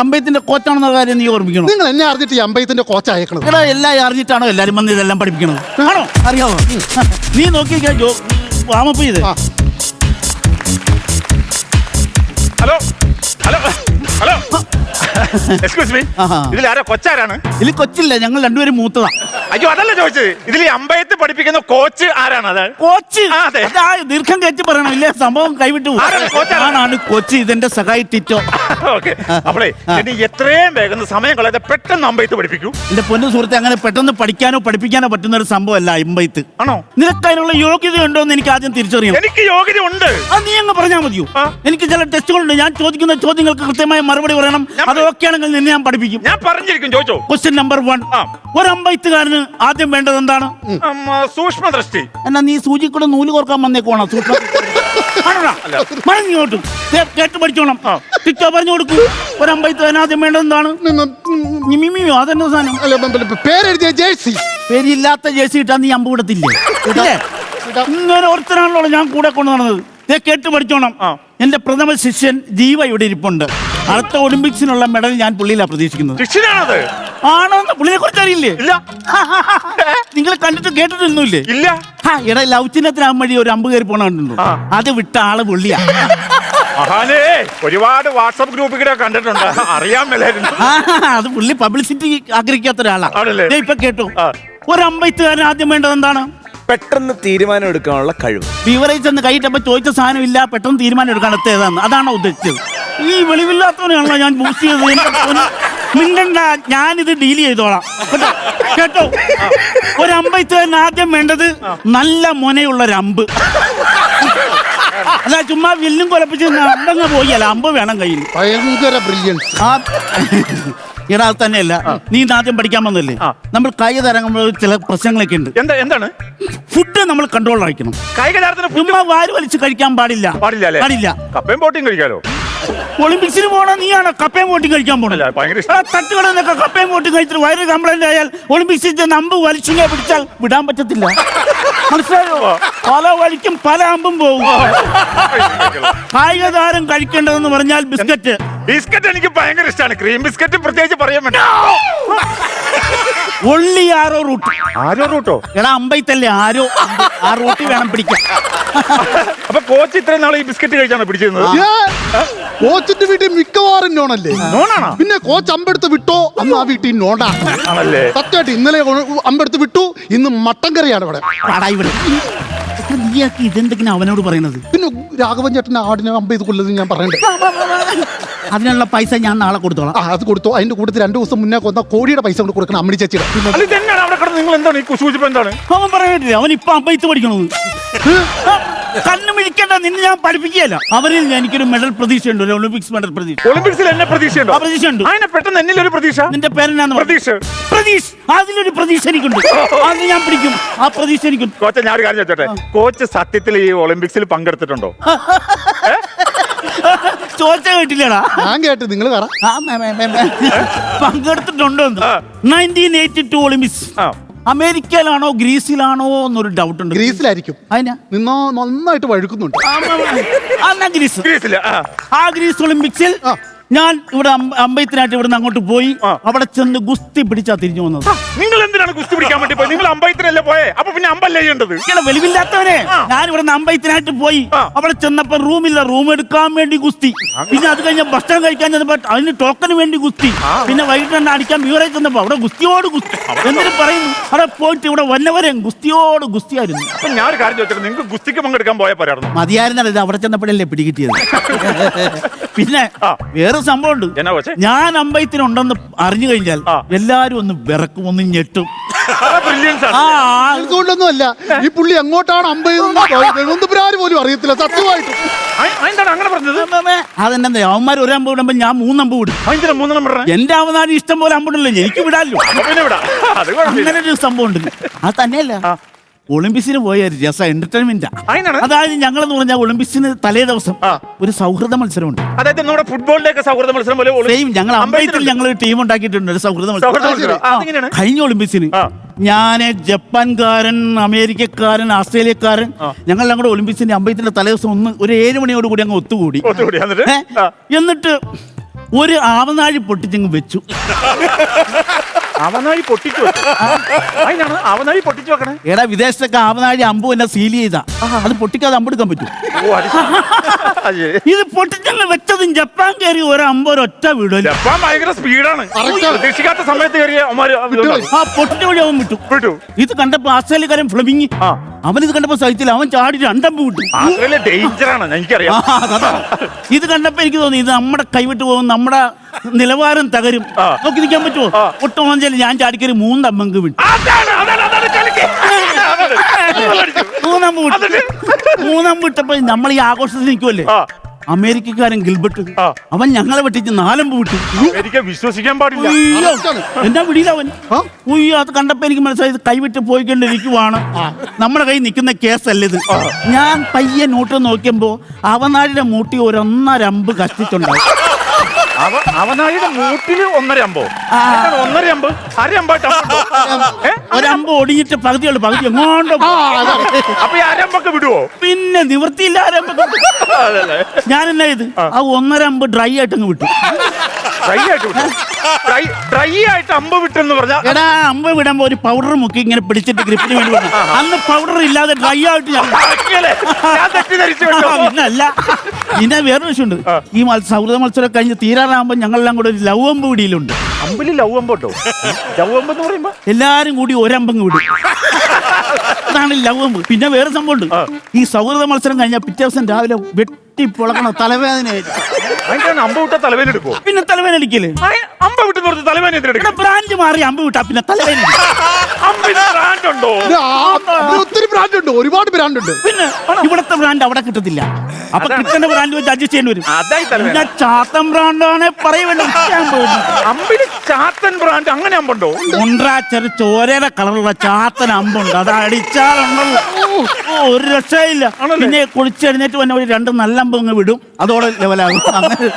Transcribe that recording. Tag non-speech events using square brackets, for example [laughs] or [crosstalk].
അമ്പയത്തിന്റെ കോച്ചാണെന്ന കാര്യം നീ ഓർമ്മിക്കണം? നിങ്ങൾ എന്നെ അറിഞ്ഞിട്ട് ഈ അമ്പയത്തിന്റെ കോച്ച് അയക്കണം എടാ എല്ലാം അറിഞ്ഞിട്ടാണോ എല്ലാരും വന്ന് ഇതെല്ലാം പഠിപ്പിക്കണത്? ആണോ? അറിയാമോ നീ നോക്കി ജോ വാമപ്പ് ചെയ്ത് ആ. Hello? Hello? Hello? Excuse me ആഹാ. ഇതിൽ ആരാ? കൊച്ചാരാണ്? ഇതിൽ കൊച്ചില്ല ഞങ്ങൾ രണ്ടുപേരും മൂത്തതാ. അയ്യോ അതല്ല ചോദിച്ചത്. ഇതിൽ ഈ അമ്പയത്ത് പഠിപ്പിക്കുന്ന കോച്ച് ആരാണ് അത്? കോച്ച്? ആ, അതെ. അതാ ദീർഘം കയറ്റി പറയണം. ഇല്ലേ? സംഭവം കൈവിട്ടു. ആരാണ് കോച്ച് ആരാണ്? കൊച്ചി ഇതെന്റെ സഹായി ടിറ്റോ. [laughs] ഓക്കെ അപ്പളേ ഇനി എത്രയും വേഗം സമയം കളയാതെ പെട്ടെന്ന് അമ്പയത്ത് പഠിപ്പിക്കൂ. എന്റെ പൊന്നു സുഹൃത്തെ അങ്ങനെ പെട്ടെന്ന് പഠിക്കാനോ പഠിപ്പിക്കാനോ പറ്റുന്ന ഒരു സംഭവമല്ല അമ്പയത്ത്. ആണോ? നിനക്ക് അതിനുള്ള യോഗ്യത ഉണ്ടോ എന്ന് എനിക്ക് ആദ്യം തിരിച്ചറിയണം. എനിക്ക് യോഗ്യത ഉണ്ട് അത് നീ അങ്ങ് പറഞ്ഞാൽ മതിയോ? ആ. എനിക്ക് ചില ടെസ്റ്റുകളുണ്ട്. ഞാൻ ചോദിക്കുന്ന ചോദ്യങ്ങൾക്ക് കൃത്യമായ മറുപടി പറയണം. ഞാൻ- അത് ഓക്കെ ആണെങ്കിൽ നിന്നെ ഞാൻ പഠിപ്പിക്കും. ഞാൻ പറഞ്ഞിരിക്കും ചോദിച്ചോ ക്വസ്റ്റ്യൻ നമ്പർ വൺ ആ. ഒരു അമ്പയത്തുകാരന് ആദ്യം വേണ്ടത് എന്താണ്? സൂക്ഷ്മ ദൃഷ്ടി എന്നാ നീ സൂചി കൂടെ നൂൽ കോർക്കാൻ വന്നേക്കോണോ സൂക്ഷ്മ [laughs] കേട്ട് പഠിച്ചോണം. ടിറ്റോ പറഞ്ഞു കൊടുക്കൂ. ഒരു അമ്പയത്തുകാരന് ആദ്യം വേണ്ടത് എന്താണ്? നിമിമിയോ അതെന്താ സാധനം? പേരെഴുതിയ ജേഴ്സി. പേരില്ലാത്ത ജേഴ്സി ഇട്ടാ നീ അമ്പ് വിടത്തില്ലേ? ഇങ്ങനെ ഒരുത്തനാണല്ലോ ഞാൻ കൂടെ കൊണ്ടു നടന്നത്. ഇതേ കേട്ട് പഠിച്ചോണം. ആ. എന്റെ പ്രഥമ ശിഷ്യൻ ജീവ ഇവിടെ ഇരിപ്പുണ്ട്. അടുത്ത ഒളിമ്പിക്സിനുള്ള മെഡൽ ഞാൻ പുള്ളിയിലാണ് പ്രതീക്ഷിക്കുന്നത്. ശിഷ്യനാണത്? ആണോന്ന് പുള്ളിയെ കുറിച്ച് അറിയില്ലേ? ഇല്ല. നിങ്ങൾ കണ്ടിട്ട് കേട്ടിട്ടൊന്നുമില്ലേ? ഇല്ല. ഇട എടാ ചിഹ്നത്തിനാകും വഴി ഒരു അമ്പ് കയറി പോണ കണ്ടിട്ടുണ്ടോ. അത് വിട്ട ആൾ പുള്ളിയാ മഹാനേ ഒരുപാട് വാട്സപ്പ് ഗ്രൂപ്പിൽ കണ്ടിട്ടുണ്ട്. അറിയാൻ മേലായിരുന്നു. ആ, അത് പുള്ളി പബ്ലിസിറ്റി ആഗ്രഹിക്കാത്ത ഒരാളാണ് ആണല്ലേ? ഇപ്പൊ കേട്ടു. ഒരു അമ്പത്തുകാരൻ ആദ്യം വേണ്ടത് എന്താണ്? പെട്ടെന്ന് തീരുമാനം എടുക്കാനുള്ള കഴിവ്. ബീവറേജ് എന്ന് കൈയിട്ടപ്പോ ചോദിച്ച സാധനം ഇല്ല പെട്ടെന്ന് തീരുമാനം എടുക്കാൻ എത്തേതാണ് അതാണോ ഉദ്ദേശിച്ചത് ഈ വെളിവില്ലാത്തവനാണല്ലോ ഞാൻ ബൂസ്റ്റ് ചെയ്തത്. എന്റെ പൊന്ന്. മിണ്ടണ്ട ഞാനിത് ഡീൽ ചെയ്തോളാം. കേട്ടോ? കേട്ടോ? ഒരു ആദ്യം വേണ്ടത് നല്ല മൊനയുള്ള ഒരു അമ്പ്. അല്ല ചുമ്മാ വില്ലും കൊലപ്പിച്ച് അമ്പങ്ങ് പോയല്ല അമ്പ് വേണം കയ്യിൽ ഭയങ്കര ബ്രില്യൻസ് എടാ അത് തന്നെയല്ല. നീ നാദ്യം ആദ്യം പഠിക്കാൻ വന്നല്ലേ നമ്മൾ കൈ തരങ്ങുമ്പോൾ ചില പ്രശ്നങ്ങളൊക്കെ ഉണ്ട്. എന്താ എന്താണ്? ഫുഡ് നമ്മൾ കൺട്രോൾ ആയിക്കണം കായിക താരത്തിന് ഫുഡ് ചുമ്മാ വാരി വലിച്ച് കഴിക്കാൻ പാടില്ല. പാടില്ല അല്ലേ? പാടില്ല. കപ്പയും ബോട്ടിയും കഴിക്കാലോ? ഒളിമ്പിക്സിന് പോണ നീയാണ് കപ്പയും ബോട്ടിംഗ് കഴിക്കാൻ പോണല്ല അല്ല, ഭയങ്കര ഇഷ്ടം. കപ്പയും ബോട്ടിംഗ് കഴിച്ചിട്ട് വയറ് കംപ്ലൈന്റ് ആയാൽ ഒളിമ്പിക്സിൽ നമ്പ് അമ്പ് വലിച്ചിങ്ങ പിടിച്ചാൽ വിടാൻ പറ്റത്തില്ല. മനസ്സിലായോ പല വഴിക്കും പല അമ്പും പോകും കായിക താരം കഴിക്കേണ്ടതെന്ന് പറഞ്ഞാൽ ബിസ്ക്കറ്റ് ബിസ്ക്കറ്റ് എനിക്ക് ഭയങ്കര ഇഷ്ടമാണ് ക്രീം ബിസ്ക്കറ്റ് പ്രത്യേകിച്ച് പറയാൻ വേണ്ട ഒള്ളി [laughs] ആരോ റൂട്ട് ആരോ റൂട്ടോ എടാ അമ്പയത്തല്ലേ ആരോ. ആ റൂട്ട് വേണം പിടിക്കാൻ. [laughs] അപ്പൊ കോച്ച് ഇത്രയും നാളെ ഈ ബിസ്ക്കറ്റ് കഴിച്ചാണോ പിടിച്ചിരുന്നത്? കോച്ചിന്റെ വീട്ടിൽ മിക്കവാറും നോണല്ലേ? നോണാണോ? പിന്നെ കോച്ച് അമ്പെടുത്ത് വിട്ടോ? അന്ന് ആ വീട്ടിൽ നോണ്ടാ. ആണല്ലേ? സത്യമായിട്ട് ഇന്നലെ അമ്പെടുത്ത് വിട്ടു. ഇന്ന് മട്ടൻ കറിയാണ് ഇവിടെ. നീയാക്കി ഇതെന്തെങ്കിലും അവനോട് പറയുന്നത് പിന്നെ രാഘവൻ ചേട്ടൻ ആടിനെ അമ്പ ഇത് കൊല്ലത് ഞാൻ പറയണ്ടേ? അതിനുള്ള പൈസ ഞാൻ നാളെ കൊടുത്തോളാം. ആ അത് കൊടുത്തു. അതിന്റെ കൂട്ടത്തിൽ രണ്ടു ദിവസം മുന്നേ കൊന്ന കോഴിയുടെ പൈസ കൊണ്ട് കൊടുക്കണം അമ്മണി ചേച്ചിയുടെ. അല്ല ഇതെന്നാണ് അവിടെ കിടന്ന് നിങ്ങൾ എന്താണ് ഈ കുശൂചിപ്പ് എന്താണ്? അവൻ പറയട്ടില്ല അവൻ ഇപ്പൊ അമ്പയത്ത് പഠിക്കണത്. കണ്ണു മിഴിക്കേണ്ട നിന്നെ ഞാൻ പഠിപ്പിക്കുകയല്ല. അവരിൽ ഞാൻ എനിക്കൊരു മെഡൽ പ്രതീക്ഷയുണ്ട് ഒരു ഒളിമ്പിക്സ് മെഡൽ പ്രതീക്ഷ. ഒളിമ്പിക്സിൽ എന്നെ പ്രതീക്ഷയുണ്ടോ? ആ പ്രതീക്ഷയുണ്ട്. അതിനെ പെട്ടെന്ന് എന്നിൽ ഒരു പ്രതീക്ഷ? നിന്റെ പേരെന്നാന്ന് പറ. പ്രതീക്ഷ. പ്രതീക്ഷ. അതിലൊരു പ്രതീക്ഷ എനിക്കുണ്ട്. അത് ഞാൻ പിടിക്കും. ആ പ്രതീക്ഷ എനിക്കും. കോച്ച ഞാൻ ഒരു കാര്യം ചോദിച്ചോട്ടെ? കോച്ച് സത്യത്തിൽ ഈ ഒളിമ്പിക്സിൽ പങ്കെടുത്തിട്ടുണ്ടോ? ചോദിച്ച കേട്ടില്ലടാ? ഞാൻ കേട്ട് നിങ്ങൾ പറ. പങ്കെടുത്തിട്ടുണ്ടോ. നയന്റീൻ എയ്റ്റി ടു ഒളിമ്പിക്സ് ആ. അമേരിക്കയിലാണോ ഗ്രീസിലാണോ എന്നൊരു ഡൗട്ട് ഉണ്ട്. ഗ്രീസിലായിരിക്കും. അതിനാ? നിന്നോ നന്നായിട്ട് വഴുക്കുന്നുണ്ട്. ആ, എന്നാ ഗ്രീസ്. ആ ഗ്രീസ് ഒളിമ്പിക്സിൽ ആ. ഞാൻ ഇവിടെ അമ്പ- അമ്പയത്തിനായിട്ട് ഇവിടുന്ന് അങ്ങോട്ട് പോയി അവിടെ ചെന്ന് ഗുസ്തി പിടിച്ചാ തിരിഞ്ഞു വന്നത്. നിങ്ങൾ എന്തിനാണ് ഗുസ്തി പിടിക്കാൻ വേണ്ടി പോയി നിങ്ങൾ അമ്പയത്തിനല്ലേ പോയേ? അപ്പൊ പിന്നെ അമ്പല്ലേ ചെയ്യേണ്ടത്? ഇങ്ങനെ വെളിവില്ലാത്തവനെ ഞാൻ ഇവിടെ അമ്പയത്തിനായിട്ട് പോയി അവിടെ ചെന്നപ്പോ റൂമില്ല റൂം എടുക്കാൻ വേണ്ടി ഗുസ്തി. പിന്നെ അത് കഴിഞ്ഞ ഭക്ഷണം കഴിക്കാൻ ചെന്നപ്പോ അതിന് ടോക്കന് വേണ്ടി ഗുസ്തി. പിന്നെ വൈകിട്ട് തന്നെ അടിക്കാൻ വിവരം ചെന്നപ്പോ അവിടെ ഗുസ്തിയോട് ഗുസ്തി. എന്തിനും പറയുന്നു അവിടെ പോയിട്ട് ഇവിടെ വന്നവരെ ഗുസ്തിയോട് ഗുസ്തിയായിരുന്നു. അപ്പൊ ഞാൻ ഒരു കാര്യം ചോദിച്ചത് നിങ്ങൾക്ക് ഗുസ്തിക്ക് പങ്കെടുക്കാൻ പോയ പോരായിരുന്നു? മതിയായിരുന്നല്ലേ അവിടെ ചെന്നപ്പോഴല്ലേ പിടികിട്ടിയത്. [laughs] പിന്നെ ആ. വേറെ സംഭവമുണ്ട്. ഉണ്ട് ഞാൻ അമ്പയത്തിനുണ്ടെന്ന് അറിഞ്ഞു കഴിഞ്ഞാൽ എല്ലാരും ഒന്ന് വിറക്കും ഒന്ന് ഞെട്ടും. ബ്രില്യൻസ് ആണ്. ആ, അതുകൊണ്ടൊന്നും അല്ല ഈ പുള്ളി എങ്ങോട്ടാണ് അമ്പത് പോലും അറിയത്തില്ല സത്യമായിട്ട്. അങ്ങനെ പറഞ്ഞത്? അതെന്നെ അവന്മാർ ഒരു അമ്പ് വിടുമ്പോ ഞാൻ മൂന്നമ്പ് വിടും. മൂന്നെണ്ണം എന്റെ അവനാട് ഇഷ്ടം പോലെ അമ്പുണ്ടല്ലോ എനിക്ക് വിടാല്ലോ. അങ്ങനെ ഒരു സംഭവം ഉണ്ട് അത് തന്നെയല്ല. ഒളിമ്പിക്സിന് പോയ ഒരു രസം എന്റർടൈൻമെന്റാ അതിനാണ് അതായത് ഞങ്ങളെന്ന് പറഞ്ഞാൽ ഒളിമ്പിക്സിന് തലേ ദിവസം ആ. ഒരു സൗഹൃദ മത്സരമുണ്ട്. അതായത് നമ്മുടെ ഫുട്ബോളിന്റെ ഒക്കെ സൗഹൃദ മത്സരം പോലെ ഒളി- സെയിം ഞങ്ങൾ അമ്പലത്തിൽ. ഞങ്ങൾ ഒരു ടീം ഉണ്ടാക്കിയിട്ടുണ്ട്. ഒരു സൗഹൃദ സൗഹൃദ മത്സരം. മത്സരം ആ, അതെങ്ങനെയാണ്? കഴിഞ്ഞ ഒളിമ്പിക്സിന് ആ. ഞാൻ ജപ്പാൻകാരൻ അമേരിക്കക്കാരൻ ആസ്ട്രേലിയക്കാരൻ ഞങ്ങൾ ഞങ്ങളുടെ ഒളിമ്പിക്സിന്റെ തലേ തലേദിവസം ഒന്ന് ഒരു ഏഴ് മണിയോട് കൂടി അങ്ങ് ഒത്തുകൂടി. ഒത്തുകൂടി. എന്നിട്ട്? ഏ? ആ. എന്നിട്ട് ഒരു ആവനാഴി പൊട്ടിച്ചങ്ങ് വെച്ചു. [laughs] അവനായി പൊട്ടിച്ചു വെച്ചു അതിനാണ് അവനായി പൊട്ടിച്ചു വെക്കണേ. എടാ വിദേശത്തൊക്കെ അവനാഴി അമ്പു എന്നെ സീൽ ചെയ്താ. അത് പൊട്ടിക്കാതെ അമ്പെടുക്കാൻ പറ്റും ഇത് പൊട്ടിച്ചല്ല വെച്ചതും? ജപ്പാൻ കയറി ഒരു അമ്പോ ഒറ്റ വീടല്ലോ ജപ്പാൻ ഭയങ്കര സ്പീഡാണ്. പ്രതീക്ഷിക്കാത്ത സമയത്ത് കയറിയ. ആ പൊട്ടിച്ച വഴി അവൻ വിട്ടു. വിട്ടു. ഇത് കണ്ടപ്പോ ആസ്ട്രേലിയക്കാരൻ ഫ്ലമിങ് ആ. അവൻ ഇത് കണ്ടപ്പോ സഹിച്ചില്ല. അവൻ ചാടി രണ്ടമ്പ് വിട്ടു. ഡേഞ്ചറാണ് എനിക്കറിയാം. ഇത് കണ്ടപ്പോ എനിക്ക് തോന്നി ഇത് നമ്മുടെ കൈവിട്ട് പോകും നമ്മുടെ നിലവാരം തകരും. നോക്കി നിൽക്കാൻ പറ്റുമോ? ഒട്ടോളം ഞാൻ ചാടിക്കൊരു മൂന്നമ്പങ്ക് വിട്ടു. മൂന്നമ്മ വിട്ടു. വിട്ടപ്പോ നമ്മൾ ഈ ആഘോഷത്തിൽ നിൽക്കുമല്ലേ. അമേരിക്കക്കാരൻ ഗിൽബർട്ട്. അവൻ ഞങ്ങളെ വെട്ടിച്ച് നാലമ്പ് വിട്ടു. എനിക്ക് വിശ്വസിക്കാൻ പാടില്ല. എന്താ. എന്നാ പിടിയില്ല അവൻ? ഉയ്യോ അത് കണ്ടപ്പോ എനിക്ക് മനസ്സിലായി ഇത് കൈവിട്ട് പോയിക്കൊണ്ടിരിക്കുവാണ്. നമ്മുടെ കയ്യിൽ നിൽക്കുന്ന കേസല്ല ഇത്? ഞാൻ പയ്യെ നോട്ട് നോക്കിയപ്പോ അവനാടിന്റെ മൂട്ടി ഒരൊന്നരമ്പ് കഷ്ടിച്ചുണ്ടാവും അവ അവനായിയുടെ മൂട്ടിൽ ഒന്നര അമ്പോ? ഒന്നര അമ്പ്? അര അമ്പായിട്ട് അമ്പുണ്ടോ? ഏ? ഒരമ്പ് ഒടിഞ്ഞിട്ട് പകുതിയുള്ളു. പകുതി എങ്ങോണ്ടോ. അപ്പൊ ഈ അരമ്പൊക്കെ വിടുവോ? പിന്നെ നിവൃത്തിയില്ല ആരമ്പ് ഞാൻ എന്നാ ഇത് ആ. ഒന്നര അമ്പ് ഡ്രൈ ആയിട്ട് അങ്ങ് വിട്ടു. ഡ്രൈ ആയിട്ട് ഡ്രൈ ഡ്രൈ ആയിട്ട് അമ്പ് വിട്ടെന്ന് പറഞ്ഞാ എടാ അമ്പ് വിടുമ്പോ ഒരു പൗഡർ മുക്കി ഇങ്ങനെ പിടിച്ചിട്ട് ഗ്രിപ്പിന് വേണ്ടി അന്ന് പൗഡർ ഇല്ലാതെ ഡ്രൈ ആയിട്ട് ഞാൻ ആക്കിയല്ലേ? ഞാൻ തെറ്റിദ്ധരിച്ചു ഉണ്ട് കേട്ടോ. പിന്നല്ല. പിന്നെ വേറെ വിഷയമുണ്ട്. ഈ മത്സ സൗഹൃദ മത്സരം കഴിഞ്ഞ് തീരാറാകുമ്പോ ഞങ്ങളെല്ലാം കൂടെ ഒരു ലവ് അമ്പ് പിടിയിലുണ്ട്. അമ്പിൽ ലവ് അമ്പ് ഉണ്ടോ? ലവ് അമ്പ് എന്ന് പറയുമ്പോ? എല്ലാരും കൂടി ഒരമ്പങ്ങ് വിടും. അതാണ് ലവ് അമ്പ്. പിന്നെ വേറെ സംഭവം ഉണ്ട് ഈ സൗഹൃദ മത്സരം കഴിഞ്ഞാൽ പിറ്റേ ദിവസം രാവിലെ വെട്ടി പൊളക്കണ തലവേദനയായിട്ട് അതിന്റെ അമ്പ് വിട്ട തലവേദന എടുക്കോ പിന്നെ തലവേദന അടിക്കൽ. അമ്പ വിട്ട് നിർത്തി തലവേന തലവേദന ഇവിടെ എന്തിനെടുക്കും ബ്രാഞ്ച് മാറി അമ്പ് വിട്ടാ പിന്നെ തലവേദന. അമ്പിന് ബ്രാൻഡ് ഉണ്ടോ? ഇത് ആ- ഇതിന് ഒത്തിരി ബ്രാൻഡ് ഉണ്ട് ഒരുപാട് ബ്രാൻഡ് ഉണ്ട് പിന്നെ ഇവിടത്തെ ബ്രാൻഡ് അവിടെ കിട്ടത്തില്ല. അപ്പൊ കിട്ടുന്ന ബ്രാൻഡ് വെച്ച് അഡ്ജസ്റ്റ് ചെയ്യേണ്ടി വരും. അതായി തന്നെ പിന്നെ ചാത്തൻ ബ്രാൻഡാണ് പറയുന്നത്. അമ്പിളി ചാത്തൻ ബ്രാൻഡ് അങ്ങനെ അമ്പുണ്ടോ? ഉണ്ടാ ചെറു ചോരയുടെ കളറുള്ള ചാത്തൻ അമ്പുണ്ട്. അത് അടിച്ചാൽ ഓ, ഒരു രക്ഷയില്ല? പിന്നെ കുളിച്ചെഴുന്നേറ്റ് വന്ന ഒരു രണ്ട് നല്ല അമ്പ് അങ്ങ് വിടും. അതോടെ ലെവലാകും അങ്ങനെ.